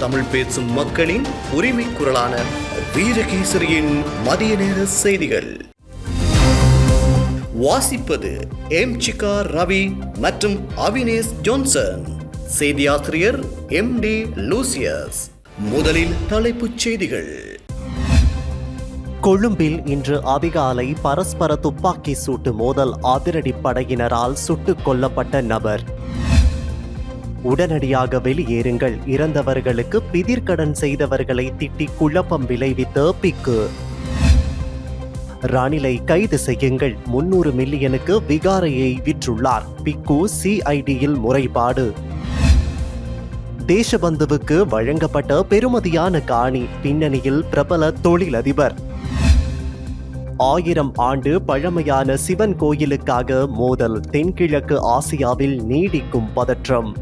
தமிழ் பேசும் மக்களின் உரிமை குரலான வீரகேசரியின் மதிய நேர செய்திகள். வாசிப்பது எம் சிகா ரவி மற்றும் அவினேஷ் ஜோன்சன். செய்தியாசிரியர் எம் டி லூசியஸ். முதலில் தலைப்புச் செய்திகள். கொழும்பில் இன்று அதிகாலை பரஸ்பர துப்பாக்கி சூட்டு மோதல் அதிரடி படையினரால் சுட்டுக் கொல்லப்பட்ட நபர். உடனடியாக வெளியேறுங்கள். இறந்தவர்களுக்கு பிதிர்கடன் செய்தவர்களை திட்டி குழப்பம் விளைவித்த பிக்கு. ரணிலை கைது செய்யுங்கள். முன்னூறு மில்லியனுக்கு விகாரையை விற்றுள்ளார். பிக்கு சிஐடியில் முறைப்பாடு. தேசபந்துவுக்கு வழங்கப்பட்ட பெருமதியான காணி பின்னணியில் பிரபல தொழிலதிபர். ஆயிரம் ஆண்டு பழமையான சிவன் கோயிலுக்காக மோதல் தென்கிழக்கு ஆசியாவில் நீடிக்கும் பதற்றம்.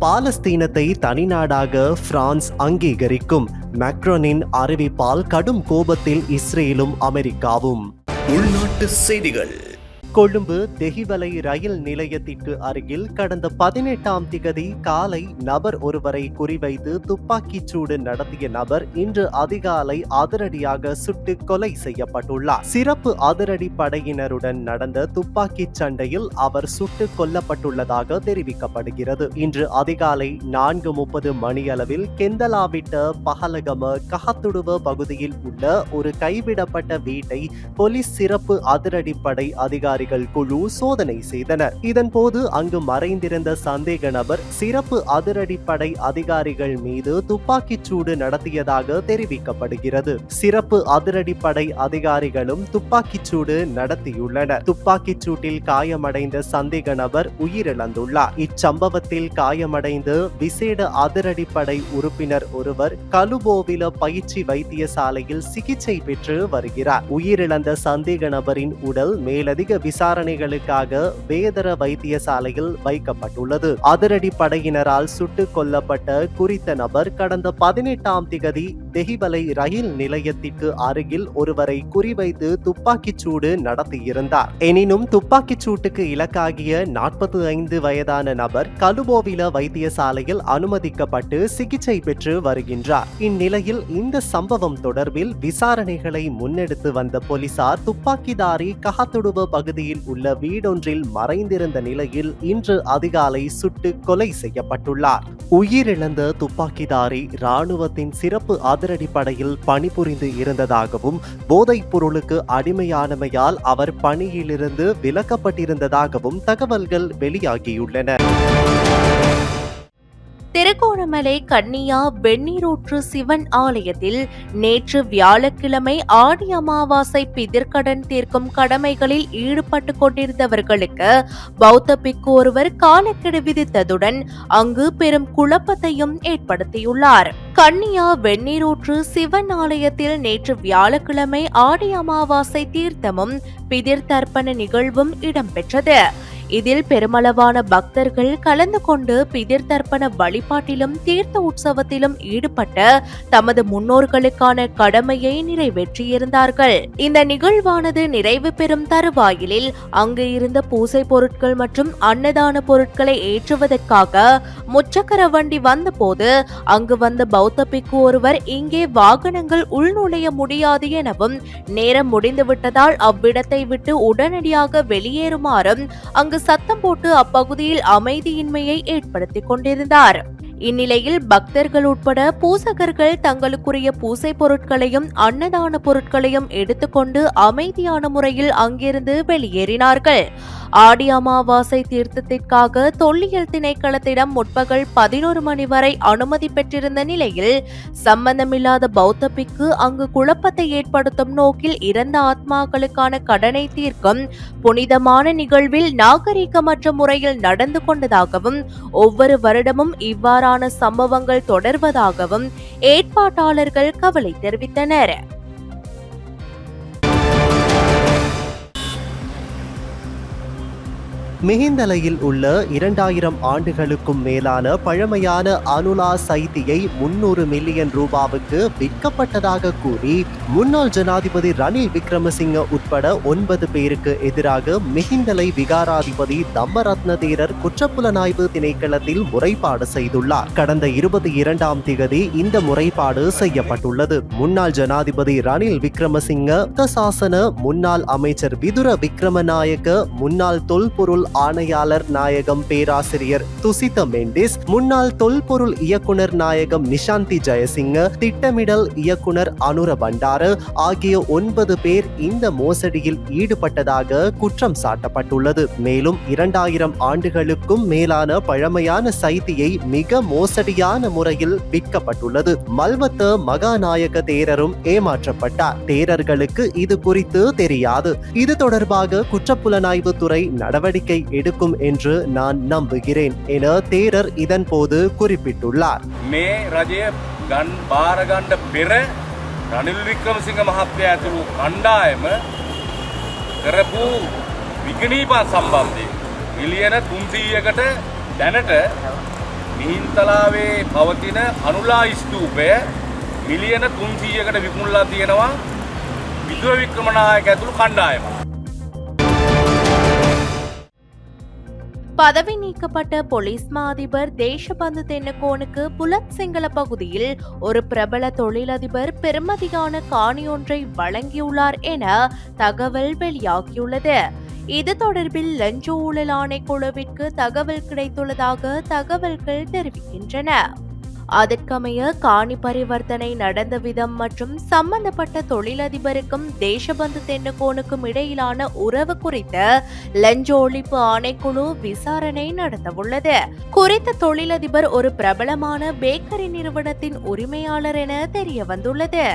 பாலஸ்தீனத்தை தனிநாடாக பிரான்ஸ் அங்கீகரிக்கும். மேக்ரோனின் அறிவிப்பால் கடும் கோபத்தில் இஸ்ரேலும் அமெரிக்காவும். உள்நாட்டு செய்திகள். கொழும்பு தெஹிவலை ரயில் நிலையத்திற்கு அருகில் கடந்த பதினெட்டாம் திகதி காலை நபர் ஒருவரை குறிவைத்து துப்பாக்கிச் சூடு நடத்திய நபர் இன்று அதிகாலை அதிரடியாக சுட்டு கொலை செய்யப்பட்டுள்ளார். சிறப்பு அதிரடி படையினருடன் நடந்த துப்பாக்கிச் சண்டையில் அவர் சுட்டு கொல்லப்பட்டுள்ளதாக தெரிவிக்கப்படுகிறது. இன்று அதிகாலை நான்கு முப்பது மணியளவில் கெந்தலாவிட்ட பகலகம கஹத்துடுவ பகுதியில் உள்ள ஒரு கைவிடப்பட்ட வீட்டை போலீஸ் சிறப்பு அதிரடிப்படை அதிகாரி அதிகாரிகள் குழு சோதனை செய்தனர். இதன்போது அங்கு மறைந்திருந்த சந்தேக நபர் சிறப்பு அதிரடிப்படை அதிகாரிகள் மீது துப்பாக்கிச் சூடு நடத்தியதாக தெரிவிக்கப்படுகிறது. சிறப்பு அதிரடிப்படை அதிகாரிகளும் துப்பாக்கிச் சூடு நடத்தியுள்ளனர். துப்பாக்கிச் சூட்டில் காயமடைந்த சந்தேக நபர் உயிரிழந்துள்ளார். இச்சம்பவத்தில் காயமடைந்து விசேட அதிரடிப்படை உறுப்பினர் ஒருவர் கலுபோவில பயிற்சி வைத்தியசாலையில் சிகிச்சை பெற்று வருகிறார். உயிரிழந்த சந்தேக நபரின் உடல் மேலதிக விசாரணைகளுக்காக வேதர வைத்தியசாலையில் வைக்கப்பட்டுள்ளது. அதிரடி படையினரால் சுட்டுக் கொல்லப்பட்ட குறித்த நபர் கடந்த பதினெட்டாம் திகதி தெஹிவலை ரயில் நிலையத்திற்கு அருகில் ஒருவரை குறிவைத்து துப்பாக்கிச் சூடு நடத்தியிருந்தார். எனினும் துப்பாக்கிச் சூட்டுக்கு இலக்காகிய நாற்பத்தி ஐந்து வயதான நபர் கலுபோவில வைத்தியசாலையில் அனுமதிக்கப்பட்டு சிகிச்சை பெற்று வருகின்றார். இந்நிலையில் இந்த சம்பவம் தொடர்பில் விசாரணைகளை முன்னெடுத்து வந்த போலீசார் துப்பாக்கிதாரி கஹத்துடுவ பகுதியில் உள்ள வீடொன்றில் மறைந்திருந்த நிலையில் இன்று அதிகாலை சுட்டு கொலை செய்யப்பட்டுள்ளார். உயிரிழந்த துப்பாக்கிதாரி ராணுவத்தின் சிறப்பு அதிரடிப்படையில் பணிபுரிந்து இருந்ததாகவும் போதைப் பொருளுக்கு அடிமையானமையால் அவர் பணியிலிருந்து விலக்கப்பட்டிருந்ததாகவும் தகவல்கள் வெளியாகியுள்ளன. திருகோணமலை கன்னியா வெந்நீரூற்று சிவன் ஆலயத்தில் நேற்று வியாழக்கிழமை ஆடி அமாவாசை பிதிர்கடன் தீர்க்கும் கடமைகளில் ஈடுபட்டு கொண்டிருந்தவர்களுக்கு பௌத்த பிக்கு ஒருவர் காலக்கெடு விதித்ததுடன் அங்கு பெரும் குழப்பத்தையும் ஏற்படுத்தியுள்ளார். கன்னியா வெந்நீரூற்று சிவன் ஆலயத்தில் நேற்று வியாழக்கிழமை ஆடி அமாவாசை தீர்த்தமும் பிதிர் தர்ப்பண நிகழ்வும் இடம்பெற்றது. இதில் பெருமளவான பக்தர்கள் கலந்து கொண்டு பிதிர் தர்ப்பண வழிபாட்டிலும் தீர்த்த உற்சவத்திலும் ஈடுபட்ட தமது முன்னோர்களுக்கான கடமையை நிறைவேற்றியிருந்தார்கள். இந்த நிகழ்வானது நிறைவு பெறும் தருவாயிலில் அங்கு இருந்த பூசை பொருட்கள் மற்றும் அன்னதான பொருட்களை ஏற்றுவதற்காக முச்சக்கர வண்டி வந்தபோது அங்கு வந்த பௌத்த பிக்கு ஒருவர் இங்கே வாகனங்கள் உள்நுழைய முடியாது எனவும் நேரம் முடிந்துவிட்டதால் அவ்விடத்தை விட்டு உடனடியாக வெளியேறுமாறும் அங்கு சத்தம் போட்டு அப்பகுதியில் அமைதியின்மையை ஏற்படுத்திக் கொண்டிருந்தார். இந்நிலையில் பக்தர்கள் உட்பட பூசகர்கள் தங்களுக்குரிய பூசை பொருட்களையும் அன்னதான பொருட்களையும் எடுத்துக்கொண்டு அமைதியான முறையில் அங்கிருந்து வெளியேறினார்கள். ஆடி அமாவாசை தீர்த்தத்திற்காக தொல்லியல் திணைக்களத்திடம் முற்பகல் பதினோரு மணி வரை அனுமதி பெற்றிருந்த நிலையில் சம்பந்தமில்லாத பௌத்த பிக்கு அங்கு குழப்பத்தை ஏற்படுத்தும் நோக்கில் இறந்த ஆத்மாக்களுக்கான கடனை தீர்க்கும் புனிதமான நிகழ்வில் நாகரீகமற்ற முறையில் நடந்து கொண்டதாகவும் ஒவ்வொரு வருடமும் இவ்வாறான சம்பவங்கள் தொடர்வதாகவும் ஏற்பாட்டாளர்கள் கவலை தெரிவித்தனர். மிகிந்தலையில் உள்ள இரண்டாயிரம் ஆண்டுகளுக்கும் மேலான பழமையான அனுலா சைத்தியை முன்னூறு மில்லியன் ரூபாவுக்கு விற்கப்பட்டதாக கூறி முன்னாள் ஜனாதிபதி ரணில் விக்ரமசிங்க உட்பட ஒன்பது பேருக்கு எதிராக மிகிந்தலை விகாராதிபதி தம்மரத்ன தேரர் குற்றப்புலனாய்வு திணைக்களத்தில் முறைப்பாடு செய்துள்ளார். கடந்த இருபத்தி இரண்டாம் திகதி இந்த முறைப்பாடு செய்யப்பட்டுள்ளது. முன்னாள் ஜனாதிபதி ரணில் விக்ரமசிங்க சாசன முன்னாள் அமைச்சர் விதுர விக்ரமநாயக்க முன்னாள் தொல்பொருள் ஆணையாளர் நாயகம் பேராசிரியர் துசித மெண்டிஸ் முன்னாள் தொல்பொருள் இயக்குனர் நாயகம் நிஷாந்தி ஜெயசிங்க திட்டமிடல் இயக்குனர் அனுர பண்டார ஆகிய ஒன்பது பேர் இந்த மோசடியில் ஈடுபட்டதாக குற்றம் சாட்டப்பட்டுள்ளது. மேலும் இரண்டாயிரம் ஆண்டுகளுக்கும் மேலான பழமையான சைத்தியை மிக மோசடியான முறையில் விற்கப்பட்டுள்ளது. மல்வத்த மகாநாயக தேரரும் ஏமாற்றப்பட்டார். தேரர்களுக்கு இது குறித்து தெரியாது. இது தொடர்பாக குற்றப்புலனாய்வு துறை நடவடிக்கை எடுக்கும் என்று நான் நம்புகிறேன் என தேரர் இதன் போது குறிப்பிட்டுள்ளார் මේ රජය ගන් භාරගණ්ඩ පෙර රනිල් වික්‍රමසිංහ මහත්වය ඇතුළු කණ්ඩායම කරපු විගනීපන් සම්බන්ධය. මිලියන තුන්සීයකට දැනට මිහින්තලාවේ පවතින අනුලා ස්තූපය මිලියන තුන්සීයකට විකුණලා තියෙනවා විදුව වික්‍රමනායක ඇතුළු කණ්ඩායම. பதவி நீக்கப்பட்ட போலீஸ் மா அதிபர் தேசபந்து தென்னகோனுக்கு புலத் சிங்கள பகுதியில் ஒரு பிரபல தொழிலதிபர் பெருமதியான காணியொன்றை வழங்கியுள்ளார் என தகவல் வெளியாகியுள்ளது. இது தொடர்பில் லஞ்ச ஊழல் ஆணைக்குழுவிற்கு தகவல் கிடைத்துள்ளதாக தகவல்கள் தெரிவிக்கின்றன. அதற்கமைய காணி பரிவர்த்தனை நடந்த விதம் மற்றும் சம்பந்தப்பட்ட தொழிலதிபருக்கும் தேசபந்து தென்னகோனுக்கும் இடையிலான உறவு குறித்த லஞ்ச ஒழிப்பு ஆணைக்குழு விசாரணை நடத்தவுள்ளது. குறித்த தொழிலதிபர் ஒரு பிரபலமான பேக்கரி நிறுவனத்தின் உரிமையாளர் என தெரிய வந்துள்ளது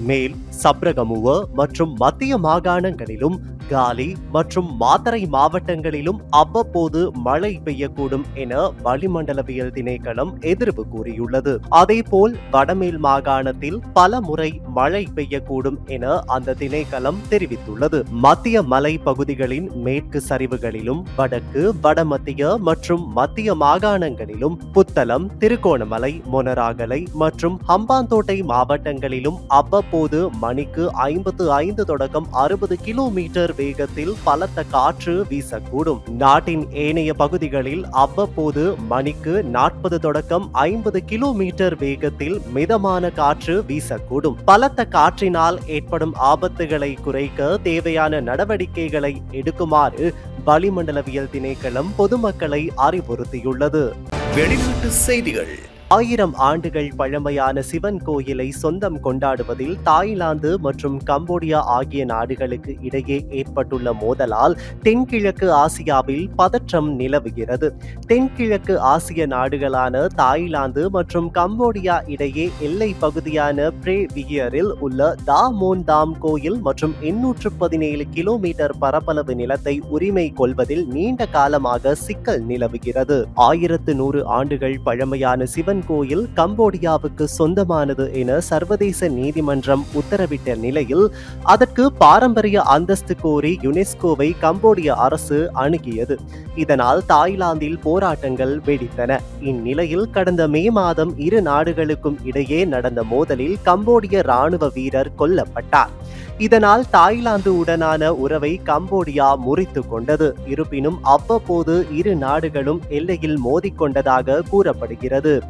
மேல் சப்ரகமுவ மற்றும் மத்திய மாகாணங்களிலும் காலி மற்றும் மாத்தரை மாவட்டங்களிலும் அவ்வப்போது மழை பெய்யக்கூடும் என வளிமண்டலவியல் திணைக்களம் எதிர்ப்பு கூறியுள்ளது. அதேபோல் வடமேல் மாகாணத்தில் பல முறை மழை பெய்யக்கூடும் என அந்த திணைக்களம் தெரிவித்துள்ளது. மத்திய மலை பகுதிகளின் மேற்கு சரிவுகளிலும் வடக்கு வடமத்திய மற்றும் மத்திய மாகாணங்களிலும் புத்தளம் திருகோணமலை மொனராகலை மற்றும் ஹம்பாந்தோட்டை மாவட்டங்களிலும் அவ்வப்போது மணிக்கு ஐம்பத்து ஐந்து தொடக்கம் அறுபது கிலோமீட்டர் வேகத்தில் பலத்த காற்று வீசக்கூடும். நாட்டின் ஏனைய பகுதிகளில் அவ்வப்போது மணிக்கு நாற்பது தொடக்கம் ஐம்பது கிலோமீட்டர் வேகத்தில் மிதமான காற்று வீசக்கூடும். பலத்த காற்றினால் ஏற்படும் ஆபத்துகளை குறைக்க தேவையான நடவடிக்கைகளை எடுக்குமாறு வளிமண்டலவியல் திணைக்களம் பொதுமக்களை அறிவுறுத்தியுள்ளது. வெளிநாட்டு செய்திகள். ஆயிரம் ஆண்டுகள் பழமையான சிவன் கோயிலை சொந்தம் கொண்டாடுவதில் தாய்லாந்து மற்றும் கம்போடியா ஆகிய நாடுகளுக்கு இடையே ஏற்பட்டுள்ள மோதலால் தென்கிழக்கு ஆசியாவில் பதற்றம் நிலவுகிறது. தென்கிழக்கு ஆசிய நாடுகளான தாய்லாந்து மற்றும் கம்போடியா இடையே எல்லை பகுதியான பிரே விகியரில் உள்ள தா மோன் தாம் கோயில் மற்றும் எண்ணூற்று பதினேழு கிலோமீட்டர் பரப்பளவு நிலத்தை உரிமை கொள்வதில் நீண்ட காலமாக சிக்கல் நிலவுகிறது. ஆயிரத்து நூறு ஆண்டுகள் பழமையான சிவன் கோயில் கம்போடியாவுக்கு சொந்தமானது என சர்வதேச நீதிமன்றம் உத்தரவிட்ட நிலையில் அதற்கு பாரம்பரிய அந்தஸ்து கோரி யுனெஸ்கோவை கம்போடிய அரசு அணுகியது. இதனால் தாய்லாந்தில் போராட்டங்கள் வெடித்தன. இந்நிலையில் கடந்த மே மாதம் இரு நாடுகளுக்கும் இடையே நடந்த மோதலில் கம்போடிய ராணுவ வீரர் கொல்லப்பட்டார். இதனால் தாய்லாந்து உடனான உறவை கம்போடியா முறித்து கொண்டது. இருப்பினும் அவ்வப்போது இரு நாடுகளும் எல்லையில் மோதிக்கொண்டதாக கூறப்படுகிறது.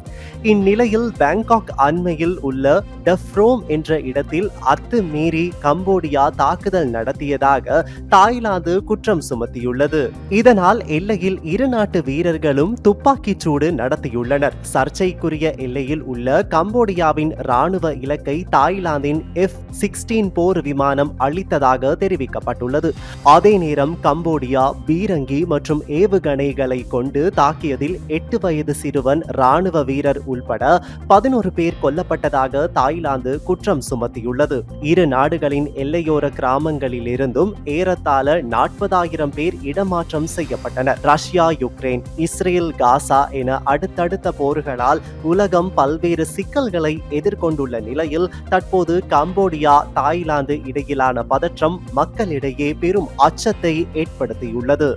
இந்நிலையில் பாங்காக் அண்மையில் உள்ள டெஃப்ரோம் என்ற இடத்தில் அத்துமீறி கம்போடியா தாக்குதல் நடத்தியதாக தாய்லாந்து குற்றம் சுமத்தியுள்ளது. இதனால் எல்லையில் இரு நாட்டு வீரர்களும் துப்பாக்கிச் சூடு நடத்தியுள்ளனர். சர்ச்சைக்குரிய எல்லையில் உள்ள கம்போடியாவின் ராணுவ இலக்கை தாய்லாந்தின் எஃப் சிக்ஸ்டீன் போர் விமானம் அளித்ததாக தெரிவிக்கப்பட்டுள்ளது. அதே நேரம் கம்போடியா பீரங்கி மற்றும் ஏவுகணைகளை கொண்டு தாக்கியதில் எட்டு வயது சிறுவன் ராணுவ வீரர் உள்பட பதினோரு பேர் கொல்லப்பட்டதாக தாய்லாந்து குற்றம் சுமத்தியுள்ளது. இரு நாடுகளின் எல்லையோர கிராமங்களில் இருந்தும் ஏறத்தாழ நாற்பதாயிரம் பேர் இடமாற்றம் செய்யப்பட்டனர். ரஷ்யா யுக்ரைன் இஸ்ரேல் காசா என அடுத்தடுத்த போர்களால் உலகம் பல்வேறு சிக்கல்களை எதிர்கொண்டுள்ள நிலையில் தற்போது கம்போடியா தாய்லாந்து இடையிலான பதற்றம் மக்களிடையே பெரும் அச்சத்தை ஏற்படுத்தியுள்ளது.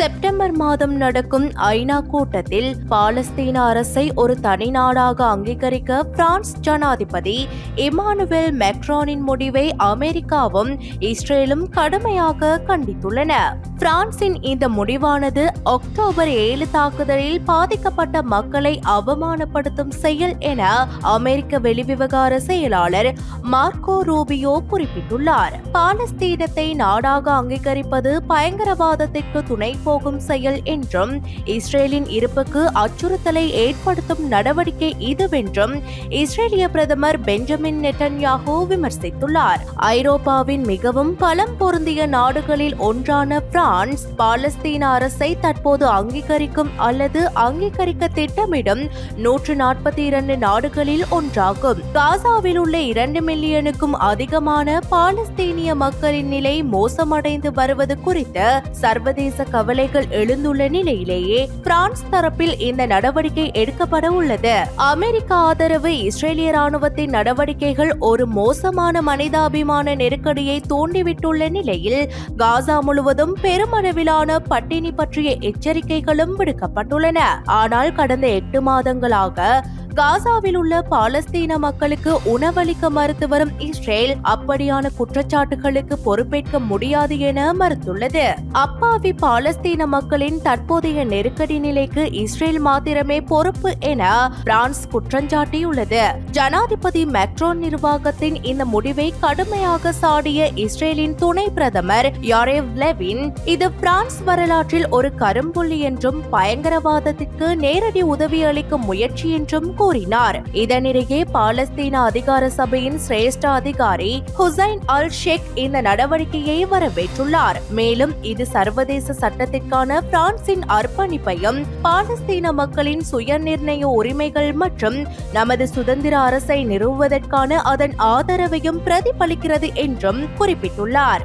செப்டம்பர் மாதம் நடக்கும் ஐநா கூட்டத்தில் பாலஸ்தீன அரசை ஒரு தனி நாடாக அங்கீகரிக்க பிரான்ஸ் ஜனாதிபதி இமானுவேல் மெக்ரானின் முடிவை அமெரிக்காவும் இஸ்ரேலும் கடுமையாக கண்டித்துள்ளன. பிரான்சின் இந்த முடிவானது அக்டோபர் ஏழு தாக்குதலில் பாதிக்கப்பட்ட மக்களை அவமானப்படுத்தும் செயல் என அமெரிக்க வெளிவிவகார செயலாளர் மார்க்கோ ரூபியோ குறிப்பிட்டுள்ளார். பாலஸ்தீனத்தை நாடாக அங்கீகரிப்பது பயங்கரவாதத்திற்கு துணை போகும் செயல் என்றும் இஸ்ரேலின் இருப்புக்கு அச்சுறுத்தலை ஏற்படுத்தும் நடவடிக்கை இதுவென்றும் இஸ்ரேலிய பிரதமர் பெஞ்சமின் நெட்டன்யாகோ விமர்சித்துள்ளார். ஐரோப்பாவின் மிகவும் பலம் பொருந்திய நாடுகளில் ஒன்றான பிரான்ஸ் பாலஸ்தீன அரசை தற்போது அங்கீகரிக்கும் அல்லது அங்கீகரிக்க திட்டமிடும் நூற்று நாற்பத்தி இரண்டு நாடுகளில் ஒன்றாகும். காசாவில் உள்ள இரண்டு மில்லியனுக்கும் அதிகமான பாலஸ்தீனிய மக்களின் நிலை மோசமடைந்து வருவது குறித்து சர்வதேச கவலை அலைகள் எழுந்துள்ள நிலையிலேயே பிரான்ஸ் தரப்பில் இந்த நடவடிக்கை எடுக்கப்பட உள்ளது. அமெரிக்க ஆதரவு இஸ்ரேலிய ராணுவத்தின் நடவடிக்கைகள் ஒரு மோசமான மனிதாபிமான நெருக்கடியை தூண்டிவிட்டுள்ள நிலையில் காசா முழுவதும் பெருமளவிலான பட்டினி பற்றிய எச்சரிக்கைகளும் விடுக்கப்பட்டுள்ளன. ஆனால் கடந்த எட்டு மாதங்களாக காசாவில் உள்ள பாலஸ்தீன மக்களுக்கு உணவளிக்க மறுத்து வரும் இஸ்ரேல் அப்படியான குற்றச்சாட்டுகளுக்கு பொறுப்பேற்க முடியாது என மறுத்துள்ளது. அப்பாவி பாலஸ்தீன மக்களின் தற்போதைய நெருக்கடி நிலைக்கு இஸ்ரேல் மாத்திரமே பொறுப்பு என பிரான்ஸ் குற்றஞ்சாட்டியுள்ளது ஜனாதிபதி மெக்ரோன் நிர்வாகத்தின் இந்த முடிவை கடுமையாக சாடிய இஸ்ரேலின் துணை பிரதமர் யாரேவ் லெவின் இது பிரான்ஸ் வரலாற்றில் ஒரு கரும்புள்ளி என்றும் பயங்கரவாதத்திற்கு நேரடி உதவி அளிக்கும் முயற்சி என்றும் கூறினார். இதனிடையே பாலஸ்தீன அதிகார சபையின் சிரேஷ்ட அதிகாரி ஹுசைன் அல் ஷேக் இந்த நடவடிக்கையை வரவேற்றுள்ளார். மேலும் இது சர்வதேச சட்டத்திற்கான பிரான்சின் அர்ப்பணிப்பையும் பாலஸ்தீன மக்களின் சுயநிர்ணய உரிமைகள் மற்றும் நமது சுதந்திர அரசை நிறுவுவதற்கான அதன் ஆதரவையும் பிரதிபலிக்கிறது என்றும் குறிப்பிட்டுள்ளார்.